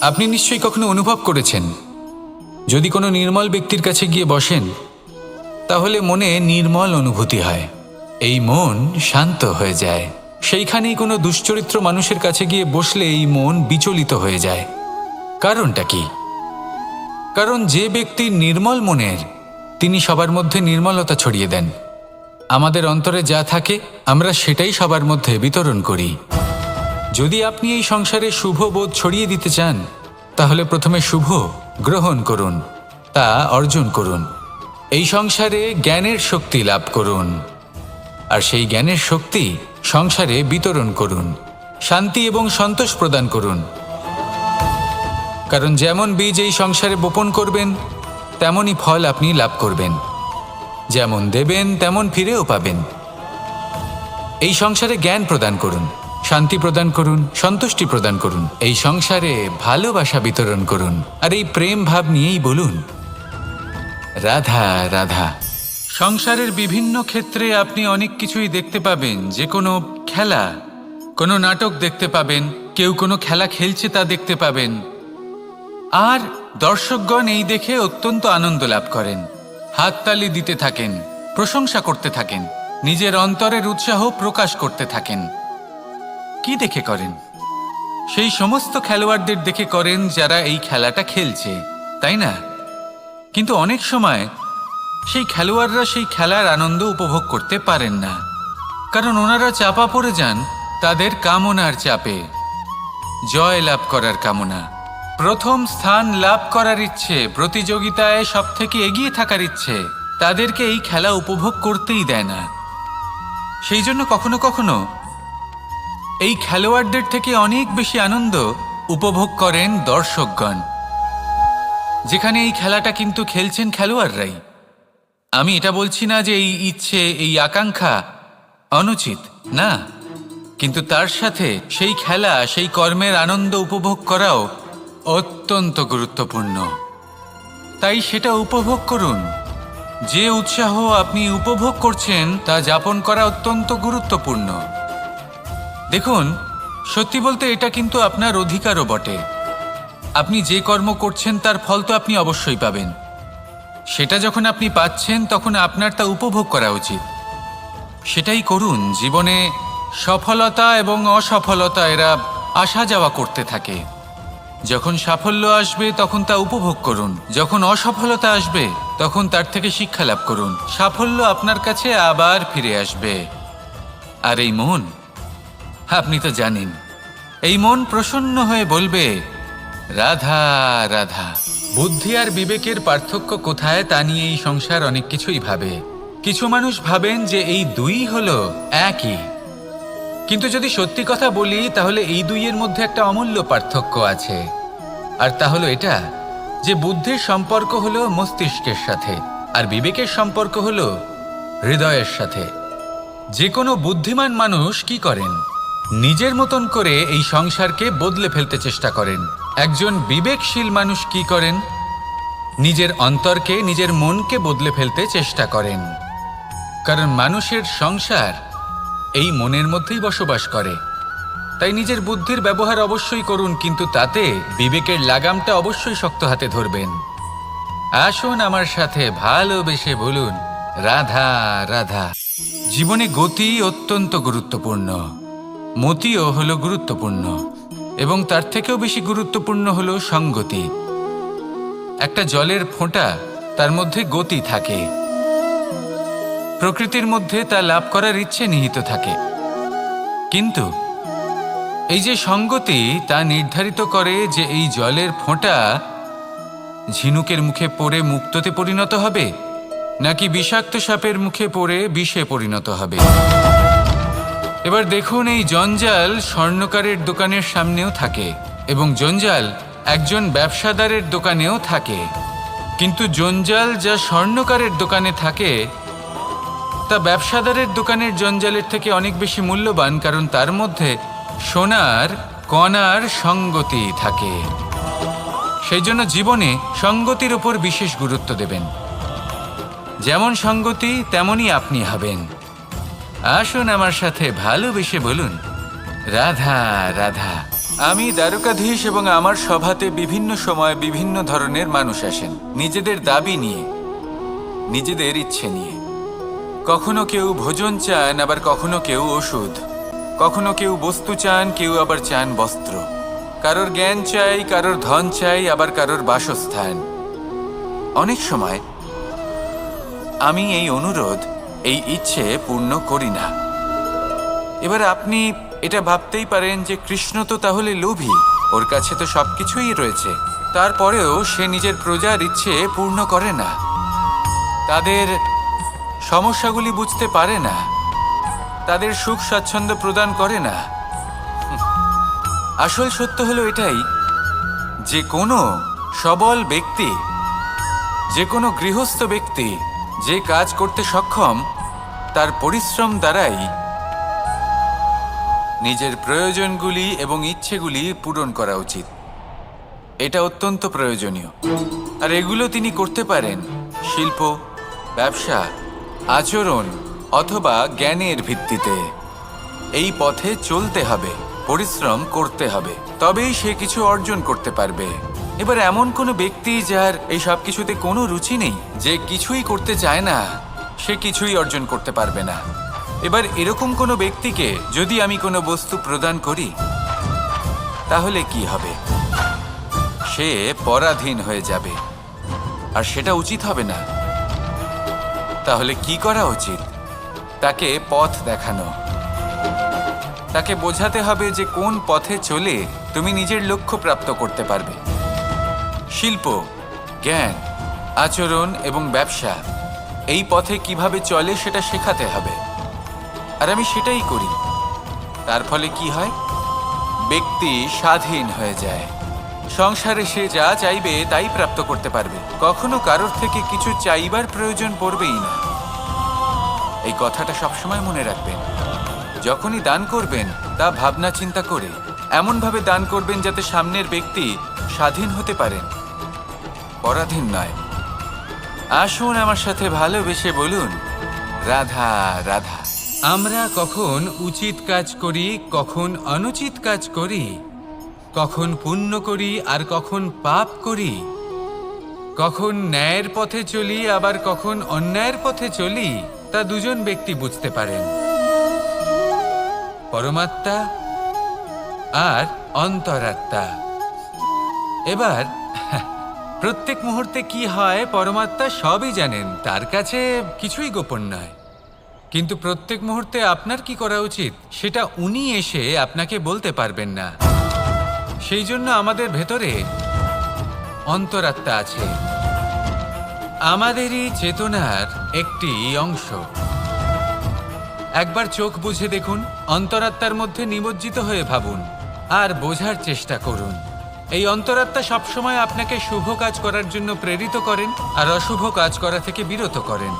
আপনি নিশ্চয়ই কখনো অনুভব করেছেন, যদি কোনো নির্মল ব্যক্তির কাছে গিয়ে বসেন, তাহলে মনে নির্মল অনুভূতি হয়। এই মন শান্ত হয়ে যায়। সেইখানেই কোনো দুশ্চরিত্র মানুষের কাছে গিয়ে বসলে এই মন বিচলিত হয়ে যায়। কারণটা কি? কারণ যে ব্যক্তি নির্মল মনের, তিনি সবার মধ্যে নির্মলতা ছড়িয়ে দেন। আমাদের অন্তরে যা থাকে, আমরা সেটাই সবার মধ্যে বিতরণ করি। যদি আপনি এই সংসারে শুভ বোধ ছড়িয়ে দিতে চান, তাহলে প্রথমে শুভ গ্রহণ করুন, তা অর্জন করুন। এই সংসারে জ্ঞানের শক্তি লাভ করুন। আর সেই জ্ঞানের শক্তি সংসারে বিতরণ করুন, শান্তি এবং সন্তোষ প্রদান করুন। কারণ যেমন বীজ এই সংসারে বপন করবেন, তেমনই ফল আপনি লাভ করবেন। যেমন দেবেন, তেমন ফিরেও পাবেন। এই সংসারে জ্ঞান প্রদান করুন। শান্তি প্রদান করুন, সন্তুষ্টি প্রদান করুন, এই সংসারে ভালোবাসা বিতরণ করুন, আর এই প্রেম ভাব নিয়েই বলুন, রাধা রাধা। সংসারের বিভিন্ন ক্ষেত্রে আপনি অনেক কিছুই দেখতে পাবেন, যে কোনো খেলা, কোনো নাটক দেখতে পাবেন, কেউ কোনো খেলা খেলছে তা দেখতে পাবেন। আর দর্শকগণ এই দেখে অত্যন্ত আনন্দ লাভ করেন, হাততালি দিতে থাকেন, প্রশংসা করতে থাকেন, নিজের অন্তরের উৎসাহ প্রকাশ করতে থাকেন। কি দেখে করেন? সেই সমস্ত খেলোয়াড়দের দেখে করেন যারা এই খেলাটা খেলছে, তাই না? কিন্তু অনেক সময় সেই খেলোয়াড়রা সেই খেলার আনন্দ উপভোগ করতে পারেন না। কারণ ওনারা চাপা পড়ে যান তাদের কামনার চাপে। জয় লাভ করার কামনা। প্রথম স্থান লাভ করার ইচ্ছে, প্রতিযোগিতায় সব থেকে এগিয়ে থাকার ইচ্ছে, তাদেরকে এই খেলা উপভোগ করতেই দেয় না। সেই জন্য কখনো কখনো এই খেলোয়াড়দের থেকে অনেক বেশি আনন্দ উপভোগ করেন দর্শকগণ। যেখানে এই খেলাটা কিন্তু খেলছেন খেলোয়াড়রাই। আমি এটা বলছি না যে এই ইচ্ছে, এই আকাঙ্ক্ষা অনুচিত, না। কিন্তু তার সাথে সেই খেলা, সেই কর্মের আনন্দ উপভোগ করাও অত্যন্ত গুরুত্বপূর্ণ। তাই সেটা উপভোগ করুন। যে উৎসাহ আপনি উপভোগ করছেন তা যাপন করা অত্যন্ত গুরুত্বপূর্ণ। দেখুন, সত্যি বলতে এটা কিন্তু আপনার অধিকারও বটে। আপনি যে কর্ম করছেন, তার ফল তো আপনি অবশ্যই পাবেন। সেটা যখন আপনি পাচ্ছেন, তখন আপনার তা উপভোগ করা উচিত। সেটাই করুন, জীবনে সফলতা এবং অসফলতা এরা আসা যাওয়া করতে থাকে। যখন সাফল্য আসবে, তখন তা উপভোগ করুন। যখন অসফলতা আসবে, তখন তার থেকে শিক্ষা লাভ করুন। সাফল্য আপনার কাছে আবার ফিরে আসবে। আর এই মন আপনি তো জানেন। এই মন প্রসন্ন হয়ে বলবে, রাধা রাধা। বুদ্ধি আর বিবেকের পার্থক্য কোথায় তা নিয়ে এই সংসার অনেক কিছুই ভাবে। কিছু মানুষ ভাবেন যে এই দুই হলো একই। কিন্তু যদি সত্যি কথা বলি, তাহলে এই দুইয়ের মধ্যে একটা অমূল্য পার্থক্য আছে। আর তা হলো এটা, যে বুদ্ধির সম্পর্ক হলো মস্তিষ্কের সাথে, আর বিবেকের সম্পর্ক হলো হৃদয়ের সাথে। যে কোনো বুদ্ধিমান মানুষ কি করেন? নিজের মতন করে এই সংসারকে বদলে ফেলতে চেষ্টা করেন। একজন বিবেকশীল মানুষ কি করেন? নিজের অন্তরকে, নিজের মনকে বদলে ফেলতে চেষ্টা করেন। কারণ মানুষের সংসার এই মনের মধ্যেই বসবাস করে। তাই নিজের বুদ্ধির ব্যবহার অবশ্যই করুন, কিন্তু তাতে বিবেকের লাগামটা অবশ্যই শক্ত হাতে ধরবেন। আসুন আমার সাথে ভালোবেসে বলুন, রাধা রাধা। জীবনে গতি অত্যন্ত গুরুত্বপূর্ণ। মতিও হলো গুরুত্বপূর্ণ এবং তার থেকেও বেশি গুরুত্বপূর্ণ হলো সঙ্গতি। একটা জলের ফোঁটা তার মধ্যে গতি থাকে। প্রকৃতির মধ্যে তা লাভ করার ইচ্ছে নিহিত থাকে। কিন্তু এই যে সঙ্গতি তা নির্ধারিত করে যে এই জলের ফোঁটা ঝিনুকের মুখে পড়ে মুক্ততে পরিণত হবে, নাকি বিষাক্ত সাপের মুখে পড়ে বিষে পরিণত হবে। এবার দেখুন এই জঞ্জাল স্বর্ণকারের দোকানের সামনেও থাকে এবং জঞ্জাল একজন ব্যবসাদারের দোকানেও থাকে। কিন্তু জঞ্জাল যা স্বর্ণকারের দোকানে থাকে, তা ব্যবসাদারের দোকানের জঞ্জালের থেকে অনেক বেশি মূল্যবান কারণ তার মধ্যে সোনার, কণার সঙ্গতি থাকে। সেই জন্য জীবনে সঙ্গতির উপর বিশেষ গুরুত্ব দেবেন। যেমন সঙ্গতি, তেমনই আপনি হবেন। আসুন আমার সাথে ভালোবেসে বলুন। রাধা রাধা, আমি দ্বারকাধীশ এবং আমার সভাতে বিভিন্ন সময় বিভিন্ন ধরনের মানুষ আসেন, নিজেদের দাবি নিয়ে, নিজেদের ইচ্ছে নিয়ে। কখনো কেউ ভোজন চান, আবার কখনো কেউ ওষুধ। কখনো কেউ বস্তু চান, কেউ আবার চান বস্ত্র। কারোর জ্ঞান চাই, কারোর ধন চাই, আবার কারোর বাসস্থান। অনেক সময় আমি এই অনুরোধ এই ইচ্ছে পূর্ণ করি না। এবার আপনি এটা ভাবতেই পারেন যে কৃষ্ণ তো তাহলে লোভী, ওর কাছে তো সবকিছুই রয়েছে। তারপরেও সে নিজের প্রজার ইচ্ছে পূর্ণ করে না। তাদের সমস্যাগুলি বুঝতে পারে না। তাদের সুখ স্বাচ্ছন্দ্য প্রদান করে না। আসল সত্য হলো এটাই, যে কোনো সবল ব্যক্তি, যে কোনো গৃহস্থ ব্যক্তি যে কাজ করতে সক্ষম, তার পরিশ্রম দ্বারাই নিজের প্রয়োজনগুলি এবং ইচ্ছেগুলি পূরণ করা উচিত। এটা অত্যন্ত প্রয়োজনীয়। আর এগুলো তিনি করতে পারেন শিল্প, ব্যবসা, আচরণ অথবা জ্ঞানের ভিত্তিতে। এই পথে চলতে হবে, পরিশ্রম করতে হবে, তবেই সে কিছু অর্জন করতে পারবে। এবার এমন কোনো ব্যক্তি যার এই সব কিছুতে কোনো রুচি নেই, যে কিছুই করতে চায় না, সে কিছুই অর্জন করতে পারবে না। এবার এরকম কোনো ব্যক্তিকে যদি আমি কোনো বস্তু প্রদান করি, তাহলে কি হবে? সে পরাধীন হয়ে যাবে, আর সেটা উচিত হবে না। তাহলে কি করা উচিত? তাকে পথ দেখানো। তাকে বোঝাতে হবে যে কোন পথে চলে তুমি নিজের লক্ষ্য প্রাপ্ত করতে পারবে। শিল্প, জ্ঞান, আচরণ এবং ব্যবসা। এই পথে কীভাবে চলে সেটা শেখাতে হবে। আর আমি সেটাই করি। তার ফলে কি হয়? ব্যক্তি স্বাধীন হয়ে যায়। সংসারে সে যা চাইবে তাই প্রাপ্ত করতে পারবে। কখনো কারোর থেকে কিছু চাইবার প্রয়োজন পড়বেই না। এই কথাটা সবসময় মনে রাখবেন। যখনই দান করবেন, তা ভাবনা চিন্তা করে এমনভাবে দান করবেন যাতে সামনের ব্যক্তি স্বাধীন হতে পারেন। পরাধীন নয়। আসুন আমার সাথে ভালোবেসে বলুন, রাধা রাধা। আমরা কখন উচিত কাজ করি, কখন অনুচিত কাজ করি, কখন পুণ্য করি আর কখন পাপ করি, কখন ন্যায়ের পথে চলি আবার কখন অন্যায়ের পথে চলি, তা দুজন ব্যক্তি বুঝতে পারেন। পরমাত্মা আর অন্তরাত্মা। এবার প্রত্যেক মুহূর্তে কি হয়, পরমাত্মা সবই জানেন। তার কাছে কিছুই গোপন নয়। কিন্তু প্রত্যেক মুহূর্তে আপনার কি করা উচিত, সেটা উনি এসে আপনাকে বলতে পারবেন না। সেই জন্য আমাদের ভেতরে অন্তরাত্মা আছে। আমাদেরই চেতনার একটি অংশ। একবার চোখ বুঝে দেখুন, অন্তরাত্মার মধ্যে নিমজ্জিত হয়ে ভাবুন, আর বোঝার চেষ্টা করুন। এই অন্তরাত্মা সবসময় আপনাকে শুভ কাজ করার জন্য প্রেরিত করেন আর অশুভ কাজ করা থেকে বিরত করেন।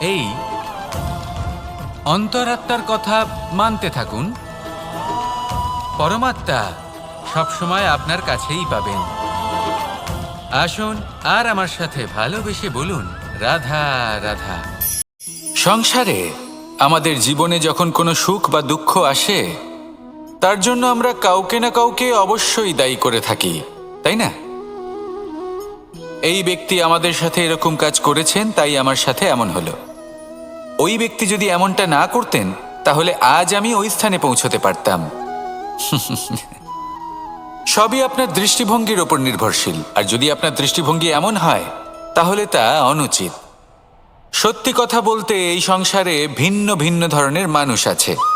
এই অন্তরাত্মার কথা মানতে থাকুন। পরমাত্মা সবসময় আপনার কাছেই পাবেন। আসুন আর আমার সাথে ভালোবেসে বলুন, রাধা রাধা। সংসারে আমাদের জীবনে যখন কোনো সুখ বা দুঃখ আসে তার জন্য আমরা কাউকে না কাউকে অবশ্যই দায়ী করে থাকি, তাই না? এই ব্যক্তি আমাদের সাথে এরকম কাজ করেছেন, তাই আমার সাথে এমন হলো। ওই ব্যক্তি যদি এমনটা না করতেন, তাহলে আজ আমি ওই স্থানে পৌঁছতে পারতাম। সবই আপনার দৃষ্টিভঙ্গির ওপর নির্ভরশীল, আর যদি আপনার দৃষ্টিভঙ্গি এমন হয়, তাহলে তা অনুচিত। সত্যি কথা বলতে এই সংসারে ভিন্ন ভিন্ন ধরনের মানুষ আছে।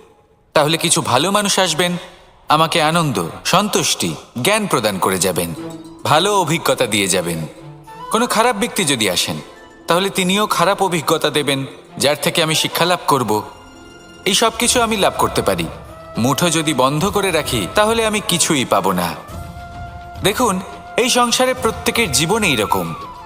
তাহলে কিছু ভালো মানুষ আসবেন? আমাকে আনন্দ, সন্তুষ্টি, জ্ঞান প্রদান করে যাবেন। ভালো অভিজ্ঞতা দিয়ে যাবেন। কোনো খারাপ ব্যক্তি যদি আসেন, তাহলে তিনিও খারাপ অভিজ্ঞতা দেবেন, যার থেকে আমি শিক্ষা লাভ করব। এই সব কিছু আমি লাভ করতে পারি। মুঠো যদি বন্ধ করে রাখি, তাহলে আমি কিছুই পাবো না। দেখুন, এই সংসারে প্রত্যেকের জীবন এইরকম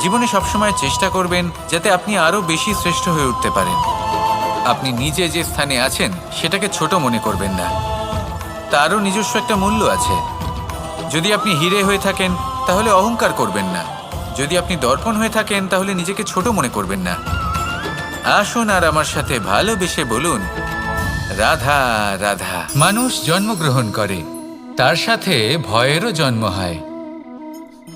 জীবনে সবসময় চেষ্টা করবেন যাতে আপনি আরও বেশি শ্রেষ্ঠ হয়ে উঠতে পারেন। আপনি নিজে যে স্থানে আছেন, সেটাকে ছোট মনে করবেন না। তারও নিজস্ব একটা মূল্য আছে। যদি আপনি হিরে হয়ে থাকেন, তাহলে অহংকার করবেন না। যদি আপনি দর্পণ হয়ে থাকেন, তাহলে নিজেকে ছোট মনে করবেন না। আসুন আর আমার সাথে ভালোবেসে বলুন, রাধা রাধা। মানুষ জন্মগ্রহণ করে। তার সাথে ভয়েরও জন্ম হয়।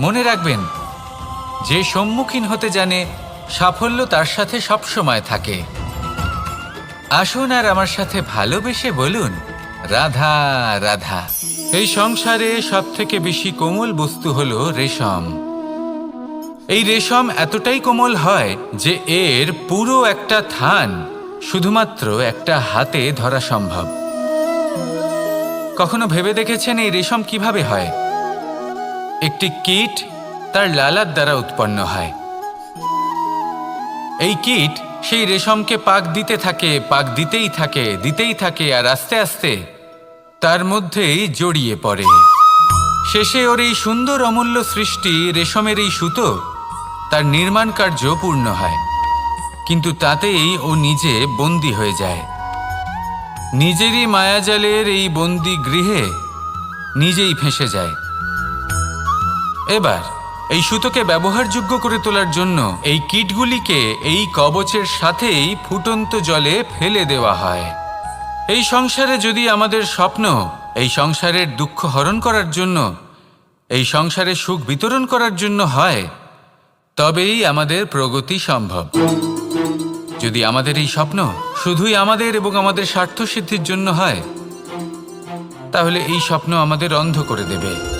মনে রাখবেন, যে সম্মুখীন হতে জানে, সাফল্য তার সাথে সবসময় থাকে। আসুন আর আমার সাথে ভালোবেসে বলুন, রাধা রাধা। এই সংসারে সব থেকে বেশি কোমল বস্তু হল রেশম। এই রেশম এতটাই কোমল হয় যে এর পুরো একটা থান শুধুমাত্র একটা হাতে ধরা সম্ভব। কখনো ভেবে দেখেছেন এই রেশম কীভাবে হয়? একটি কীট তার লালার দ্বারা উৎপন্ন হয়। এই কীট সেই রেশমকে পাক দিতে থাকে, পাক দিতেই থাকে দিতেই থাকে আর আস্তে আস্তে তার মধ্যেই জড়িয়ে পড়ে। শেষে ওর এই সুন্দর অমূল্য সৃষ্টি রেশমের এই সুতো তার নির্মাণ কার্য পূর্ণ হয়। কিন্তু তাতেই ও নিজে বন্দী হয়ে যায়। নিজেরই মায়াজালের এই বন্দি গৃহে নিজেই ফেঁসে যায়। এবার, এই সুতোকে ব্যবহারযোগ্য করে তোলার জন্য এই কিটগুলিকে এই কবচের সাথেই ফুটন্ত জলে ফেলে দেওয়া হয়। এই সংসারে যদি আমাদের স্বপ্ন এই সংসারের দুঃখ হরণ করার জন্য, এই সংসারে সুখ বিতরণ করার জন্য হয়, তবেই আমাদের প্রগতি সম্ভব। যদি আমাদের এই স্বপ্ন শুধুই আমাদের এবং আমাদের স্বার্থ সিদ্ধির জন্য হয়, তাহলে এই স্বপ্ন আমাদের অন্ধ করে দেবে।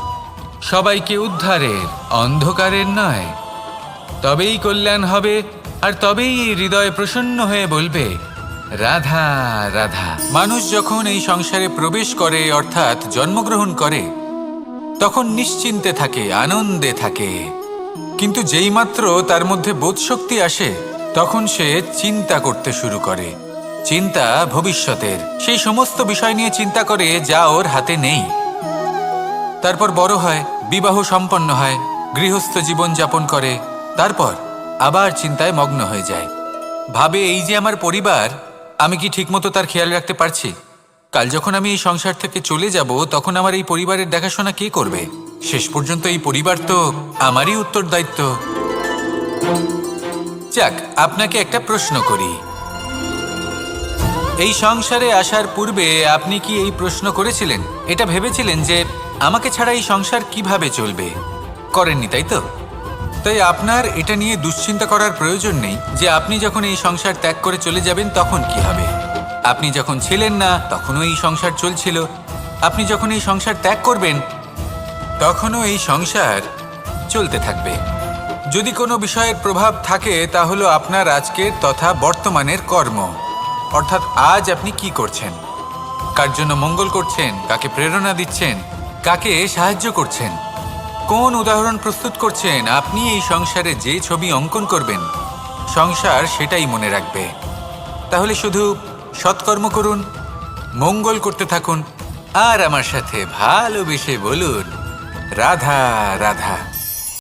সবাইকে উদ্ধারের, অন্ধকারের নয়। তবেই কল্যাণ হবে, আর তবেই হৃদয় প্রসন্ন হয়ে বলবে, রাধা রাধা। মানুষ যখন এই সংসারে প্রবেশ করে, অর্থাৎ জন্মগ্রহণ করে, তখন নিশ্চিন্তে থাকে, আনন্দে থাকে। কিন্তু যেইমাত্র তার মধ্যে বোধশক্তি আসে, তখন সে চিন্তা করতে শুরু করে। চিন্তা ভবিষ্যতের। সেই সমস্ত বিষয় নিয়ে চিন্তা করে, যা ওর হাতে নেই। তারপর বড় হয়, বিবাহ সম্পন্ন হয়, গৃহস্থ জীবন যাপন করে, তারপর আবার চিন্তায় মগ্ন হয়ে যায়। ভাবে এই যে আমার পরিবার, আমি কি ঠিকমতো তার খেয়াল রাখতে পারছি? কাল যখন আমি এই সংসার থেকে চলে যাব, তখন আমার এই পরিবারের দেখাশোনা কে করবে? শেষ পর্যন্ত এই পরিবার তো আমারই উত্তরদায়িত্ব। যাক, আপনাকে একটা প্রশ্ন করি। এই সংসারে আসার পূর্বে আপনি কি এই প্রশ্ন করেছিলেন? এটা ভেবেছিলেন যে আমাকে ছাড়া এই সংসার কীভাবে চলবে? করেননি, তাই তো? তাই আপনার এটা নিয়ে দুশ্চিন্তা করার প্রয়োজন নেই যে আপনি যখন এই সংসার ত্যাগ করে চলে যাবেন তখন কি হবে? আপনি যখন ছিলেন না, তখনও এই সংসার চলছিল। আপনি যখন এই সংসার ত্যাগ করবেন, তখনও এই সংসার চলতে থাকবে। যদি কোনো বিষয়ের প্রভাব থাকে তা হলো আপনার আজকের তথা বর্তমানের কর্ম। অর্থাৎ আজ আপনি কি করছেন? কার জন্য মঙ্গল করছেন? কাকে প্রেরণা দিচ্ছেন? কাকে সাহায্য করছেন? কোন উদাহরণ প্রস্তুত করছেন? আপনি এই সংসারে যে ছবি অঙ্কন করবেন, সংসার সেটাই মনে রাখবে। তাহলে শুধু সৎকর্ম করুন, মঙ্গল করতে থাকুন, আর আমার সাথে ভালোবেসে বলুন, রাধা রাধা।